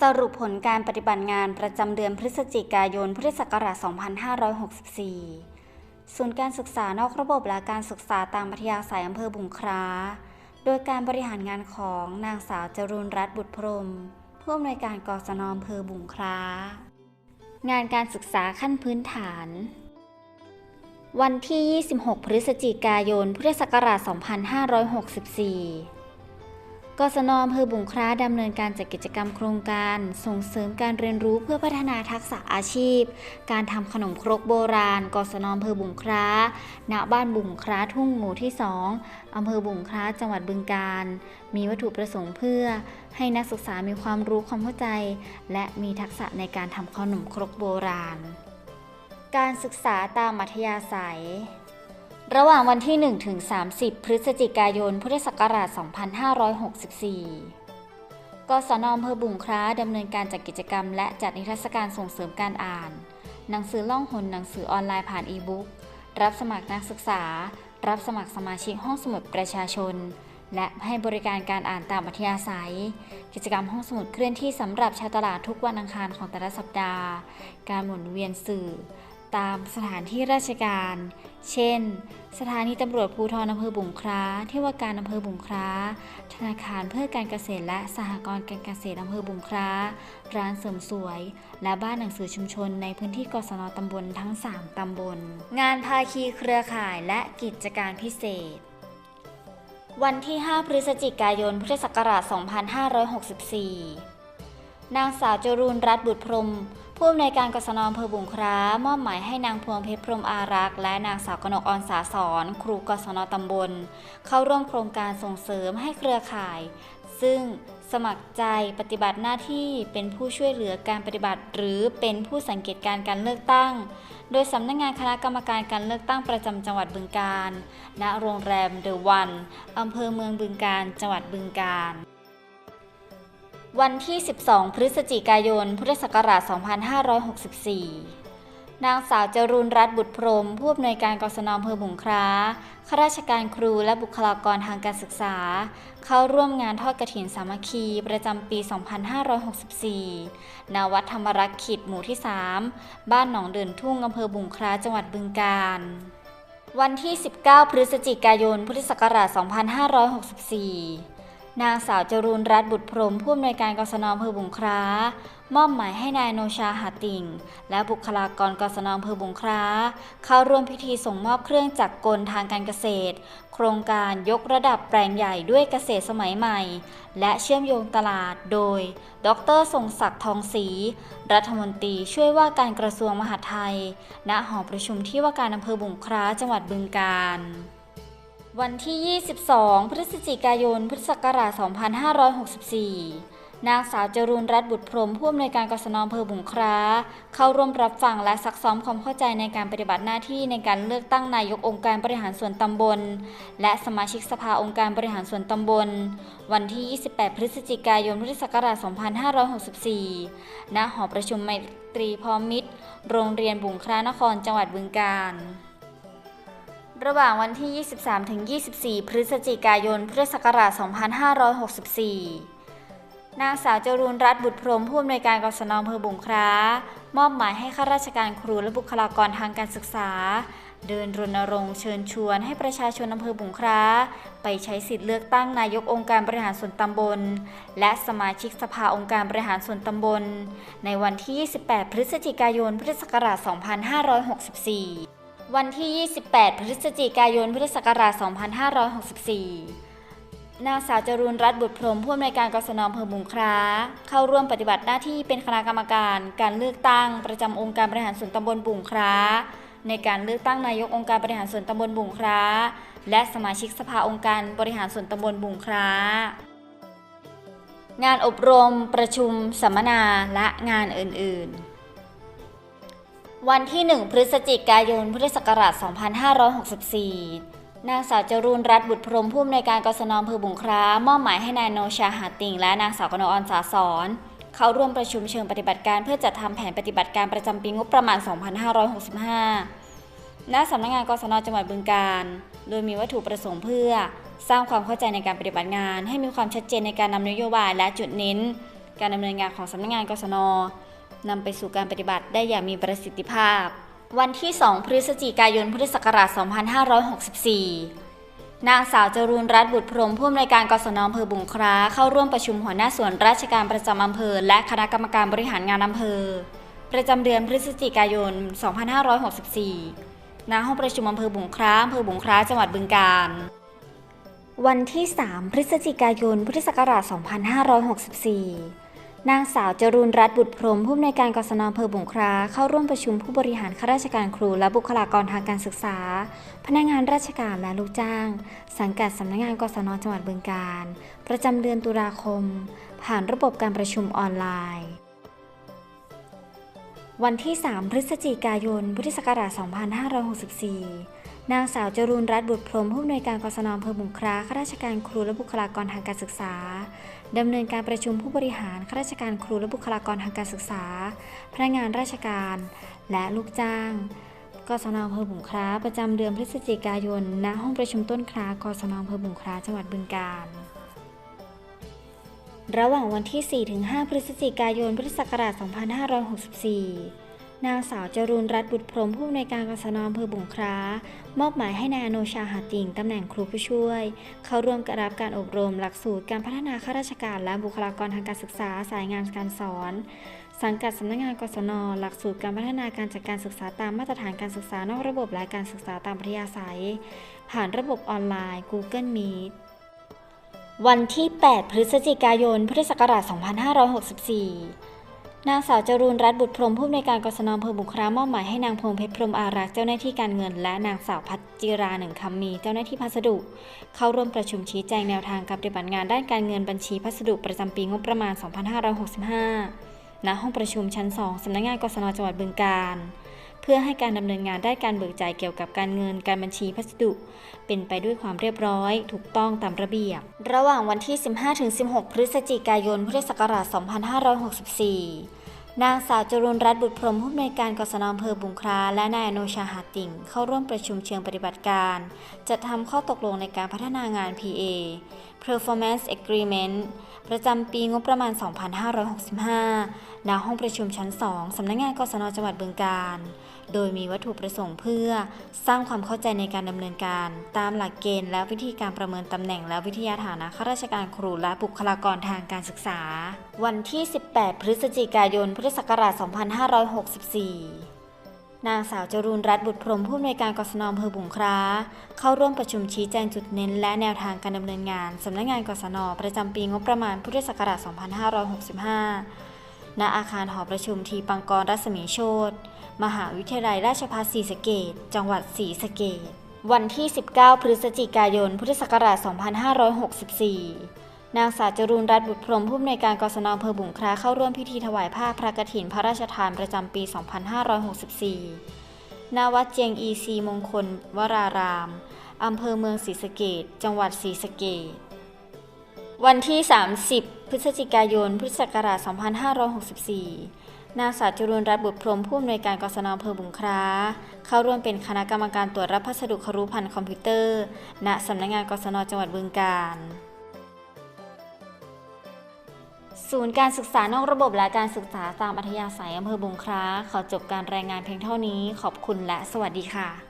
สรุปผลการปฏิบัติงานประจำเดือนพฤศจิกายนพุทธศักราช 2564 ศูนย์การศึกษานอกระบบและการศึกษาตามมัธยาศัยอำเภอบุงครา โดยการบริหารงานของนางสาวจรุณรัตน์บุตรพรมผู้อำนวยการกศนอำเภอบุงครา งานการศึกษาขั้นพื้นฐาน วันที่ 26 พฤศจิกายน พุทธศักราช 2564 กศนอำเภอบุงคร้าดำเนินการจัดกิจกรรมโครงการ ส่งเสริมการเรียนรู้เพื่อพัฒนาทักษะอาชีพ การทำขนมครกโบราณ กศนอำเภอบุงคร้าณบ้านบุงคร้าทุ่งหมู่ที่ 2อำเภอบุงคร้าจังหวัดบึงกาฬมีวัตถุประสงค์เพื่อ ให้นักศึกษามีความรู้ความเข้าใจ และมีทักษะในการทำขนมครกโบราณ การศึกษาตามมัธยาศัย ระหว่างวันที่ 1 ถึง 30 พฤศจิกายน พุทธศักราช 2564กศนอำเภอบุงคร้าดำเนินการจัดกิจกรรม และจัดนิทรรศการส่งเสริมการอ่าน หนังสือล่องหนหนังสือออนไลน์ผ่านอีบุ๊ก รับสมัครนักศึกษา รับสมัครสมาชิกห้องสมุดประชาชน และให้บริการการอ่านตามอัธยาศัย กิจกรรมห้องสมุดเคลื่อนที่สำหรับชาวตลาดทุกวันอังคารของแต่ละสัปดาห์ การหมุนเวียนสื่อ ตามสถานที่ราชการ เช่น สถานีตำรวจภูธรอำเภอบุงคร้าที่ว่าการอำเภอบุงคร้า ธนาคารเพื่อการเกษตรและสหกรณ์การเกษตรอำเภอบุงคร้า ร้านเสริมสวย และบ้านหนังสือชุมชนในพื้นที่กศนตำบลทั้ง 3 ตำบล งานภาคีเครือข่ายและกิจการพิเศษ วันที่ 5 พฤศจิกายน พุทธศักราช 2564 นางสาวจรูนรัตน์บุตรพรม ผู้อำนวยการกศนอำเภอบุงคร้ามอบหมายให้นางพวงเพชรพรมอารักษ์และนางสาวกนกออนสาสอนครูกศนตำบล เข้าร่วมโครงการส่งเสริมให้เครือข่าย ซึ่งสมัครใจปฏิบัติหน้าที่เป็นผู้ช่วยเหลือการปฏิบัติ หรือเป็นผู้สังเกตการการเลือกตั้ง โดยสำนักงงานคณะกรรมการการเลือกตั้งประจำจังหวัดบึงกาฬณโรงแรมเดอะวันอำเภอเมืองบึงกาฬจังหวัดบึงกาฬ วันที่ 12 พฤศจิกายน พุทธศักราช 2564 นางสาวจรูนรัตน์บุตรพรม ผู้อำนวยการกศนอำเภอบุงคร้าข้าราชการครูและบุคลากรทางการศึกษา เข้าร่วมงานทอดกฐินสามัคคีประจำปี 2564 ณ วัดธรรมรักขิดหมู่ที่ 3 บ้านหนองเดินทุ่งอำเภอบุงคร้าจังหวัดบึงกาฬวันที่ 19 พฤศจิกายน พุทธศักราช 2564 นางสาวจรูนรัตน์บุตรพรหมผู้อำนวยการกศนอำเภอบุงครามอบหมายให้นายโนชาหาติ่ง และบุคลากรกศนอำเภอบุงคราเข้าร่วมพิธีส่งมอบเครื่องจักรกลทางการเกษตร โครงการยกระดับแปลงใหญ่ด้วยเกษตรสมัยใหม่ และเชื่อมโยงตลาดโดย ดรทรงศักดิ์ทองศรีรัฐมนตรีช่วยว่าการกระทรวงมหาดไทย ณหอประชุมที่ว่าการอำเภอบุงคราจังหวัดบึงกาฬ วันที่ 22 พฤศจิกายน พุทธศักราช 2564 นางสาวจรูนรัตน์บุตรพรหมผู้อำนวยการกศนอำเภอบุงคราเข้าร่วมรับฟังและซักซ้อมความเข้าใจในการปฏิบัติหน้าที่ในการเลือกตั้งนายกองค์การบริหารส่วนตำบล และสมาชิกสภาองค์การบริหารส่วนตำบล วันที่ 28 พฤศจิกายน พุทธศักราช 2564 ณ หอประชุมไมตรีพร้อมมิตร โรงเรียนบุงครานคร จังหวัดบึงกาฬ ระหว่างวันที่ 23-24 พฤศจิกายน พุทธศักราช 2564 นางสาวจรูนรัตน์บุตรพรมผู้อำนวยการกศนอำเภอบุงคร้ามอบหมายให้ข้าราชการครูและบุคลากรทางการศึกษา เดินรณรงค์เชิญชวนให้ประชาชนอำเภอบุงคร้า ไปใช้สิทธิ์เลือกตั้งนายกองค์การบริหารส่วนตำบล และสมาชิกสภาองค์การบริหารส่วนตำบล ในวันที่ 28 พฤศจิกายน พุทธศักราช 2564 วันที่ 28 พฤศจิกายน พุทธศักราช 2564 นางสาวจรูนรัตน์บุตรพรมผู้อำนวยการกศนอำเภอบุงคร้าเข้าร่วมปฏิบัติหน้าที่เป็นคณะกรรมการการเลือกตั้งประจำองค์การบริหารส่วนตำบลบุงคร้าในการเลือกตั้งนายกองค์การบริหารส่วนตำบลบุงคร้าและสมาชิกสภาองค์การบริหารส่วนตำบลบุงคร้างานอบรม ประชุม สัมมนา และงานอื่น ๆ วันที่ 1 พฤศจิกายน พุทธศักราช 2564 นางสาวจรูนรัตน์บุตรพรมผู้อำนวยการกศนอำเภอบุงคร้ามอบหมายให้นายโนชาหาติ่งและนางสาวกนกออนสาสอนเข้าร่วมประชุมเชิงปฏิบัติการเพื่อจัดทำแผนปฏิบัติการประจำปีงบประมาณ 2565 ณ สำนักงานกศนจังหวัดบึงกาฬโดยมีวัตถุประสงค์เพื่อ สร้างความเข้าใจในการปฏิบัติงาน ให้มีความชัดเจนในการนำนโยบายและจุดเน้น การดำเนินงานของสำนักงานกศน นำไปสู่การปฏิบัติได้อย่างมีประสิทธิภาพ วันที่ 2 พฤศจิกายน พุทธศักราช 2564 นางสาวจรูนรัตน์บุตรพรหมผู้อำนวยการกศนอำเภอบุงคล้าเข้าร่วมประชุมหัวหน้าส่วนราชการประจำอำเภอ และคณะกรรมการบริหารงานอำเภอ ประจำเดือนพฤศจิกายน 2564 ณ ห้องประชุมอำเภอบุงคล้าอำเภอบุงคล้าจังหวัดบึงกาฬวันที่ 3 พฤศจิกายน พุทธศักราช 2564 นางสาวจรูนรัตน์บุตรพรมผู้อำนวยการกศนอำเภอบุงคล้าเข้าร่วมประชุมผู้บริหารข้าราชการครูและบุคลากรทางการศึกษา พนักงานราชการและลูกจ้าง สังกัดสำนักงานกศนจังหวัดบึงกาฬประจำเดือนตุลาคม ผ่านระบบการประชุมออนไลน์ วันที่ 3 พฤศจิกายน พุทธศักราช 2564นางสาวจรูนรัตน์บุตรพรมผู้อำนวยการกศนอำเภอบุงคล้าข้าราชการครูและบุคลากรทางการศึกษา ดำเนินการประชุมผู้บริหารข้าราชการครูและบุคลากรทางการศึกษา พนักงานราชการ และลูกจ้างกศนอำเภอบุงคล้าประจำเดือนพฤศจิกายน ณ ห้องประชุมต้นคล้ากศนอำเภอบุงคล้าจังหวัดบึงกาฬระหว่างวันที่ 4-5 พฤศจิกายน พุทธศักราช 2564 นางสาวจรูนรัตน์บุตรพรหมผู้อำนวยการกศนอำเภอบุงคล้ามอบหมายให้นายอโนชาหาติ่งตำแหน่งครูผู้ช่วย เข้าร่วมรับการอบรมหลักสูตรการพัฒนาข้าราชการและบุคลากรทางการศึกษาสายงานการสอน สังกัดสำนักงานกศนหลักสูตรการพัฒนาการจัดการศึกษาตามมาตรฐานการศึกษานอกระบบและการศึกษาตามปริยาศัย ผ่านระบบออนไลน์ Google Meet วันที่ 8 พฤศจิกายน พุทธศักราช 2564 นางสาวจรูนรัตน์บุตรพรมผู้อำนวยการกศนอำเภอบุครามอบหมายให้นางพงเพชรพรมอารักษ์เจ้าหน้าที่การเงิน และนางสาวพัชจิราหนึ่งคำมีเจ้าหน้าที่พัสดุ เข้าร่วมประชุมชี้แจงแนวทางการปฏิบัติงานด้านการเงินบัญชีพัสดุประจำปีงบประมาณ 2565 ณ ห้องประชุมชั้น 2 สำนักงานกศนจังหวัดบึงกาฬ เพื่อให้การดำเนินงานด้านการเบิกจ่ายเกี่ยวกับการเงินการบัญชีพัสดุ เป็นไปด้วยความเรียบร้อย ถูกต้องตามระเบียบ ระหว่างวันที่ 15-16 พฤศจิกายนพุทธศักราช 2564นางสาวจรุนรัตน์บุตรพรหมผู้อำนวยการกศนอำเภอบุงคลาและนายอโนชาหาติ่งเข้าร่วมประชุมเชิงปฏิบัติการ จัดทำข้อตกลงในการพัฒนางาน PA Performance Agreement ประจำปีงบประมาณ 2565 ณ ห้องประชุมชั้น 2 สำนักงานกศนจังหวัดบึงกาฬโดยมีวัตถุประสงค์เพื่อสร้างความเข้าใจในการดำเนินการ ตามหลักเกณฑ์และวิธีการประเมินตำแหน่งและวิทยาฐานะข้าราชการครูและบุคลากรทางการศึกษา วันที่ 18 พฤศจิกายน พุทธศักราช 2564 นางสาวจรูนรัตน์บุตรพรมผู้อำนวยการกศนอำเภอบุงคล้า เข้าร่วมประชุมชี้แจงจุดเน้น และแนวทางการดำเนินงานสำนักงานกศนประจำปีงบประมาณพุทธศักราช 2565 ณ อาคารหอประชุมทีปังกรรัศมีโชตมหาวิทยาลัยราชภัฏศรีสะเกษจังหวัดศรีสะเกษวันที่ 19 พฤศจิกายน พุทธศักราช 2564 นางสาวจรูนรัตน์บุตรพรหมผู้อำนวยการกศนอำเภอบุงคล้าเข้าร่วมพิธีถวายผ้าพระกฐินพระราชทานประจำปี 2564 ณ วัดเจียงอีซีมงคล วราราม อำเภอเมืองศรีสะเกษจังหวัดศรีสะเกษวันที่ 30 พฤศจิกายน พุทธศักราช 2564 นางสาวจรูนรัตน์บุตรพรหมผู้อำนวยการกศนอำเภอบุงคล้า เข้าร่วมเป็นคณะกรรมการตรวจรับพัสดุครุพันธ์คอมพิวเตอร์ ณสำนักงานกศนจังหวัดบึงกาฬ ศูนย์การศึกษานอกระบบและการศึกษาตามอัธยาศัยอำเภอบุงคล้า ขอจบการรายงานเพียงเท่านี้ ขอบคุณและสวัสดีค่ะ